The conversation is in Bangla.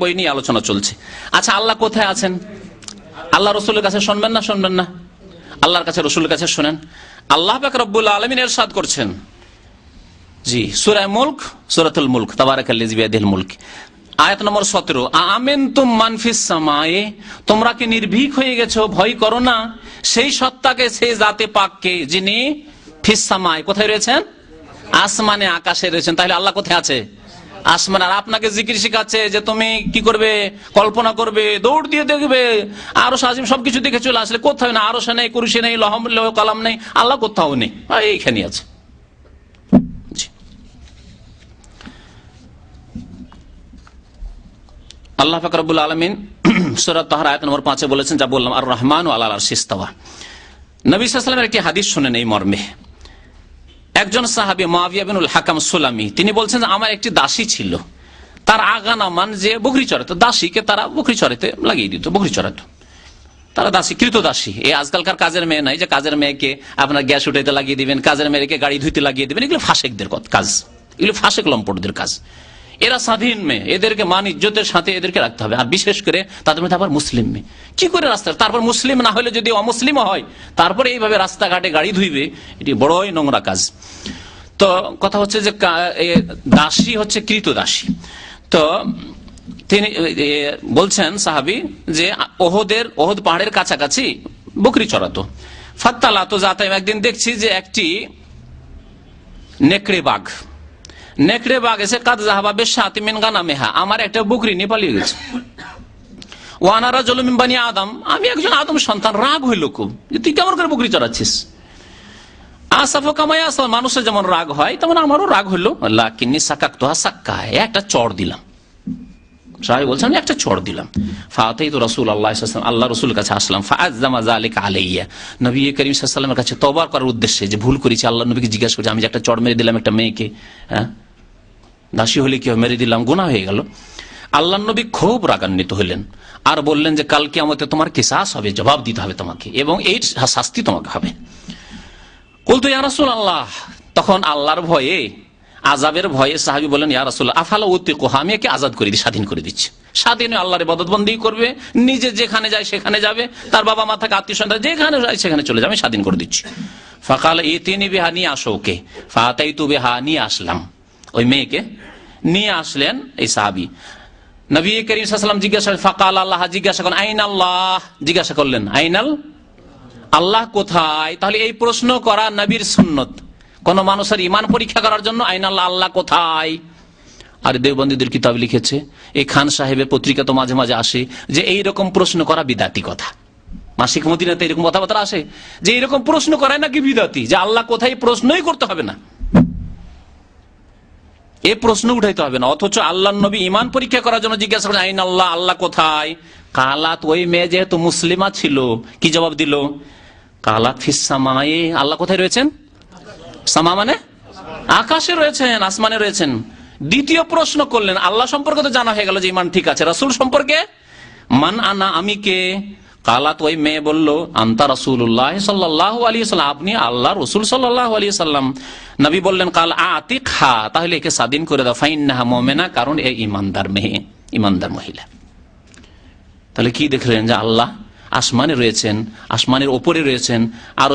বই নিয়ে আলোচনা চলছে। আচ্ছা আল্লাহ কোথায় আছেন? আল্লাহ রসুলের কাছে শুনবেন না? শুনবেন না। আল্লাহর কাছে, রসুলের কাছে শোনেন। আল্লাহ রব্বুল আলমিন এরশাদ করছেন। জি সুরায় মুলক, সুরাতুল মুলক তাবারাকাল্লিজিবিয়াদিল মুলক। আয়াত নম্বর সতেরো আমেন তুম মানফিস সামায়ে, তোমরা কি নির্ভীক হয়ে গেছো? ভয় করো না। সেই সত্তাকে, সেই জাতে পাককে যিনি ফিস সামায়, কোথায় রয়েছেন? আসমানে, আকাশে রয়েছেন। তাহলে আল্লাহ কোথায় আছে? আসমান আর আপনাকে জিকির শিখাচ্ছে যে তুমি কি করবে, কল্পনা করবে, দৌড় দিয়ে দেখবে। আরও সাজিম সবকিছু দেখে চলে আসলে কোথাও না আরও সে নেই কুরুষে নেই, লহম কালাম নেই, আল্লাহ কোথাও নেই। আর এইখানে আছে। আল্লাহ ফাকরাবুল আলমিন সুরাত তাহার আয়াত নম্বর পাঁচে বলেছেন, যা বললাম, আর রহমান আল্লাহ শিস্তাওয়া নবী সাল্লামের একটি হাদিস শুনেন এই মর্মে। একজন সাহাবি মাবিয়া বিনুল হাকাম সোলামি, তিনি বলছেন যে আমার একটি দাসী ছিল। তার আগা নামান যে বকরি চড়াতো দাসীকে তারা বকরি চড়াতে লাগিয়ে দিত, বকরি চড়াতো। তারা দাসী, কৃত দাসী। এই আজকালকার কাজের মেয়ে নাই যে কাজের মেয়েকে আপনার গ্যাস উঠাইতে লাগিয়ে দিবেন, কাজের মেয়েকে গাড়ি ধুইতে লাগিয়ে দিবেন, এগুলো ফাঁসেকদের কাজ। এগুলো ফাঁসেক লম্পটদের কাজ। এরা স্বাধীন মেয়ে, এদেরকে মান, ইজ্জতের সাথে এদেরকে রাখতে হবে। আর বিশেষ করে তাদের মধ্যে আবার মুসলিম মেয়ে। কি করে রাস্তা? তারপর মুসলিম না হলে যদি অমুসলিম হয়, তারপরে এইভাবে রাস্তাঘাটে গাড়ি ধুইবে, এটি বড়ই নোংরা কাজ। তো কথা হচ্ছে যে দাসী হচ্ছে কৃত দাসী তো তিনি বলছেন সাহাবি যে, ওহদের, ওহদ পাহাড়ের কাছাকাছি বকরি চড়াতো। ফাত্তালা তো যাতে একদিন দেখছি যে একটি নেকড়ে বাঘ নেকড়ে বাঘ এসে কাদ জাহাবা বেশ সাত মিন গানা মেহা। আমার একটা বুকরি নিয়ে পালিয়ে গেছে। ওয়ানারা জলমিন বানি আদম। আমি একজন আদম সন্তান, রাগ হইল খুব। তুই কেমন করে বুকরি চড়াচ্ছিস? আসাফ কামাই আসল, মানুষের যেমন রাগ হয়, তেমন আমারও রাগ হইল। কিন্নি সাকাক তোহা সাক্কা একটা চড় দিলাম। সাহেব বলছেন, আমি একটা চড় দিলাম। ফাতেই তো রসুল আল্লাহ আল্লাহ রসুলের কাছে আসলাম ফাজামা জালিক আলাইয়া। নবী করিম সাল্লামের কাছে তবার করার উদ্দেশ্যে যে ভুল করেছি, আল্লাহ নবীকে জিজ্ঞাসা করছি, আমি যে একটা চড় মেরে দিলাম একটা মেয়েকে। হ্যাঁ? দাসী হলে কি মেরে দিলাম গুণা হয়ে গেল। আল্লাহ নবী খুব রাগান্বিত হলেন আর বললেন যে কালকে আমাকে তোমার কিসাস হবে, জবাব দিতে হবে তোমাকে এবং এই শাস্তি তোমাকে হবে। বলতো ইয়ারাসুল আল্লাহ তখন আল্লাহর ভয়ে আজাবের ভয়ে সাহাবি বলেন ইয়ারাসুল আফালা উত্তি কোহা আমি একে আজাদ করে দিই, স্বাধীন করে দিচ্ছি। স্বাধীন আল্লাহর বদতবন্দি করবে, নিজে যেখানে যায় সেখানে যাবে, তার বাবা মা থাকে, আত্মীয় সন্তান যেখানে যায় সেখানে চলে যাবে, আমি স্বাধীন করে দিচ্ছি। ফাকাল এই তিনি বেহা, নিয়ে আসো ওকে। ফাতাই তু বেহা, নিয়ে আসলাম। ওই মেয়েকে নিয়ে আসলেন এই সাহাবি। নবী করিম জিজ্ঞাসা ফাকাল আল্লাহ? জিজ্ঞাসা করেন, আইন আল্লাহ? জিজ্ঞাসা করলেন, আইনাল আল্লাহ কোথায়? তাহলে এই প্রশ্ন করা নবীর সুন্নত। কোন মানুষের ইমান পরীক্ষা করার জন্য আইন আল্লাহ আল্লাহ কোথায়? আর দেববন্দীদের কিতাব লিখেছে, এই খান সাহেবের পত্রিকা তো মাঝে মাঝে আসে যে এই রকম প্রশ্ন করা বিদাতি কথা। মাসিক মদিনাতে এরকম কথাবার্তা আসে যে এরকম প্রশ্ন করায় নাকি বিদাতি? যে আল্লাহ কোথায় প্রশ্নই করতে হবে না। এ প্রশ্ন উঠাইতে হবে না, অথচ আল্লাহ নবী ইমান পরীক্ষা করার জন্য জিজ্ঞাসা করেন আইন আল্লাহ আল্লাহ কোথায়? কালাত, ওই মেয়ে যেহেতু মুসলিমা ছিল। কি জবাব দিল? কালাত ফিসামায়ে আল্লাহ কোথায় রয়েছেন? সামা মানে? আকাশে রয়েছেন, আসমানে রয়েছেন। দ্বিতীয় প্রশ্ন করলেন, আল্লাহ সম্পর্কে তো জানা হয়ে গেল যে ইমান ঠিক আছে। রাসুল সম্পর্কে? মান আনা আমি কে কালাত ওই মেয়ে বলল, আন্তা রসুল্লাহ সাল্লাহ আলী সাল্লাম আপনি আল্লাহ রসুল সাল্লাহ আলী সাল্লাম নবী বললেন, কাল আতি খা তাহলে একে স্বাধীন করে দাও। ফাইন নাহা মোমেনা, কারণ এ ইমানদার মেয়ে, ইমানদার মহিলা। তাহলে কি দেখলেন যে আল্লাহ আসমানে রয়েছেন, আসমানের ওপরে রয়েছেন, আর